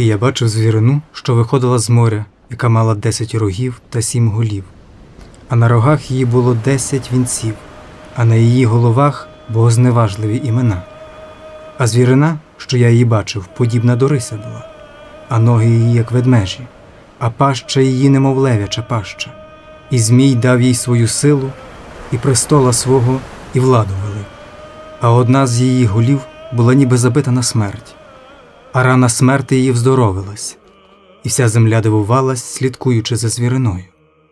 І я бачив звірину, що виходила з моря, яка мала десять рогів та сім голів. А на рогах її було десять вінців, а на її головах богозневажливі імена. А звірина, що я її бачив, подібна до риса була, а ноги її, як ведмежі, а паща її, немов левяча паща. І Змій дав їй свою силу, і престола свого, і владу вели. А одна з її голів була ніби забита на смерть, а рана смерти її вздоровилась, і вся земля дивувалась, слідкуючи за звіриною,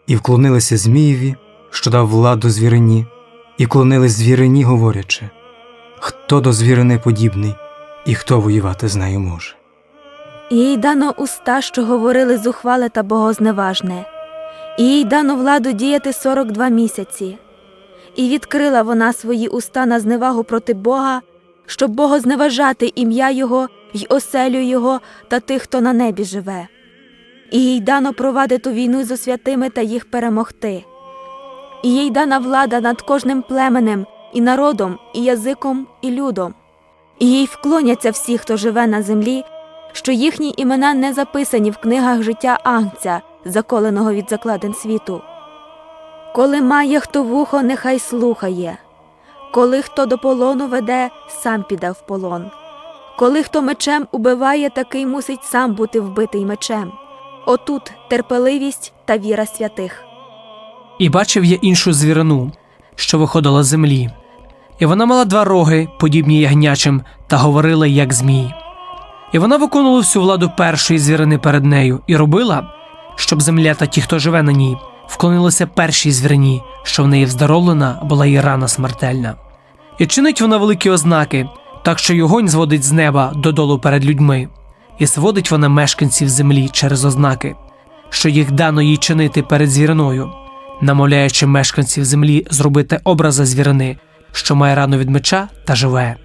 і вклонилися Змієві, що дав владу звірині, і вклонились звірині, говорячи хто до звірини подібний, і хто воювати з нею може. І їй дано уста, що говорили зухвале та богозневажне, і їй дано владу діяти сорок два місяці. І відкрила вона свої уста на зневагу проти Бога, щоб богозневажати ім'я Його й оселю Його та тих, хто на небі живе. І їй дано провадити війну зо святими та їх перемогти. І їй дана влада над кожним племенем, і народом, і язиком, і людом. І їй вклоняться всі, хто живе на землі, що їхні імена не записані в книгах життя Агнця, заколеного від закладин світу. Коли має хто вухо, нехай слухає, коли хто до полону веде, сам піде в полон. Коли хто мечем убиває, такий мусить сам бути вбитий мечем. Отут терпеливість та віра святих. І бачив я іншу звірину, що виходила з землі. І вона мала два роги, подібні ягнячим, та говорила, як змій. І вона виконувала всю владу першої звірини перед нею і робила, щоб земля та ті, хто живе на ній, вклонилися першій звірині, що в неї вздоровлена була і рана смертельна. І чинить вона великі ознаки, так що й огонь зводить з неба додолу перед людьми, і сводить вона мешканців землі через ознаки, що їх дано їй чинити перед звіриною, намовляючи мешканців землі зробити образа звірини, що має рану від меча та живе.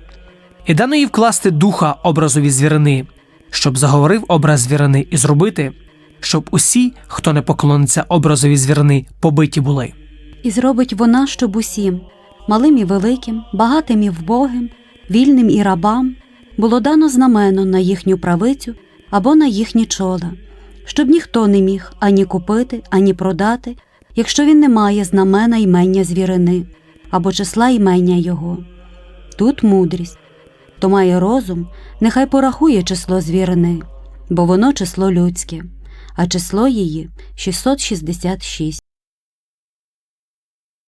І дано їй вкласти духа образові звірини, щоб заговорив образ звірини і зробити, щоб усі, хто не поклониться образові звірини, побиті були. І зробить вона, щоб усім, малим і великим, багатим і вбогим, вільним і рабам, було дано знамено на їхню правицю або на їхні чола, щоб ніхто не міг ані купити, ані продати, якщо він не має знамена ймення звірини або числа ймення його. Тут мудрість. Хто має розум, нехай порахує число звірини, бо воно число людське, а число її 666.